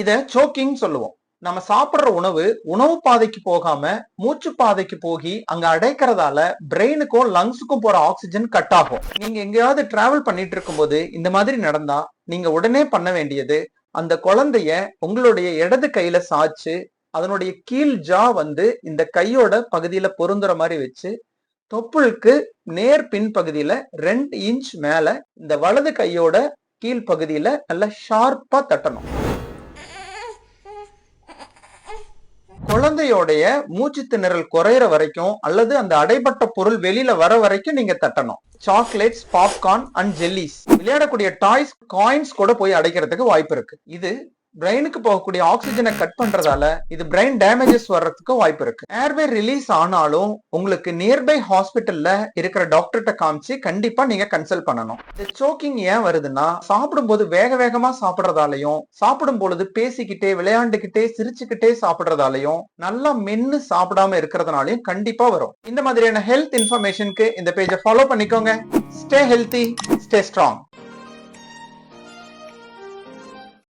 இத சோக்கிங் சொல்லுவோம். நம்ம சாப்பிடுற உணவு உணவு பாதைக்கு போகாம மூச்சு பாதைக்கு போகி அங்க அடைக்கிறதால பிரெயினுக்கும் லங்ஸுக்கும் போற ஆக்சிஜன் கட் ஆகும். நீங்க எங்கேயாவது டிராவல் பண்ணிட்டு இருக்கும்போது இந்த மாதிரி நடந்தா நீங்க உடனே பண்ண வேண்டியது அந்த குழந்தைய உங்களுடைய இடது கையில சாச்சு அதனுடைய கீழ் ஜா வந்து இந்த கையோட பகுதியில பொருந்துற மாதிரி வச்சு தொப்புளுக்கு நேர் பின் பகுதியில ரெண்டு இன்ச் மேல இந்த வலது கையோட கீழ் பகுதியில நல்லா ஷார்ப்பா தட்டணும். குழந்தையோடைய மூச்சு திணறல் குறையிற வரைக்கும் அல்லது அந்த அடைபட்ட பொருள் வெளியில வர வரைக்கும் நீங்க தட்டணும். சாக்லேட்ஸ் பாப்கார்ன் அண்ட் ஜெல்லிஸ் விளையாடக்கூடிய டாய்ஸ் காயின்ஸ் கூட போய் அடைக்கிறதுக்கு வாய்ப்பு இருக்கு. இது பிரெயினுக்கு போகக்கூடிய ஆக்சிஜனை கட் பண்றதால இது பிரெயின் டேமேஜஸ் வர்றதுக்கு வாய்ப்பு இருக்கு. ஏர்வே ரிலீஸ் ஆனாலும் உங்களுக்கு நியர்பை ஹாஸ்பிட்டல்ல இருக்கிற டாக்டர்கிட்ட காமிச்சு கண்டிப்பா நீங்க கன்சல்ட் பண்ணணும். இந்த சோக்கிங் ஏன் வருதுன்னா சாப்பிடும்போது வேக வேகமா சாப்பிடுறதாலையும் சாப்பிடும் பொழுது பேசிக்கிட்டே விளையாண்டுக்கிட்டே சிரிச்சுக்கிட்டே சாப்பிடுறதாலையும் நல்லா மென்னு சாப்பிடாம இருக்கிறதுனாலையும் கண்டிப்பா வரும். இந்த மாதிரியான ஹெல்த் இன்ஃபர்மேஷனுக்கு இந்த பேஜை ஃபாலோ பண்ணிக்கோங்க. Stay healthy stay strong